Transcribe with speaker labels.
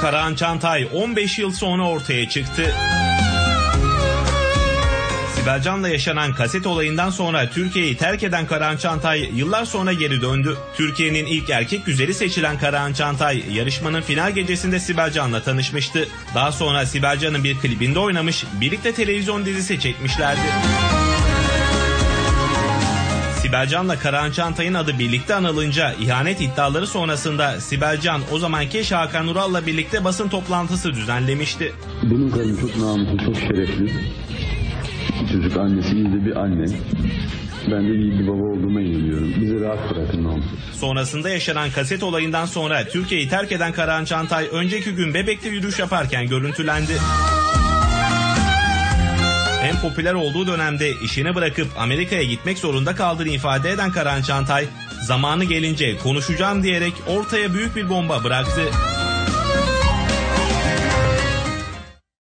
Speaker 1: Karahan Çantay 15 yıl sonra ortaya çıktı. Sibel Can'la yaşanan kaset olayından sonra Türkiye'yi terk eden Karahan Çantay yıllar sonra geri döndü. Türkiye'nin ilk erkek güzeli seçilen Karahan Çantay yarışmanın final gecesinde Sibel Can'la tanışmıştı. Daha sonra Sibel Can'ın bir klibinde oynamış, birlikte televizyon dizisi çekmişlerdi. Sibel Can'la Karahan Çantay'ın adı birlikte anılınca ihanet iddiaları sonrasında Sibel Can o zamanki eşi Hakan Ural'la birlikte basın toplantısı düzenlemişti.
Speaker 2: Benim karım çok namuslu, çok şerefli. Çocuk annesi iyi de bir anne. Ben de iyi bir baba olduğuma inanıyorum. Bizi rahat bırakın ne olur.
Speaker 1: Sonrasında yaşanan kaset olayından sonra Türkiye'yi terk eden Karahan Çantay önceki gün Bebek'te yürüyüş yaparken görüntülendi. Popüler olduğu dönemde işini bırakıp Amerika'ya gitmek zorunda kaldığını ifade eden Karahan Çantay, zamanı gelince konuşacağım diyerek ortaya büyük bir bomba bıraktı.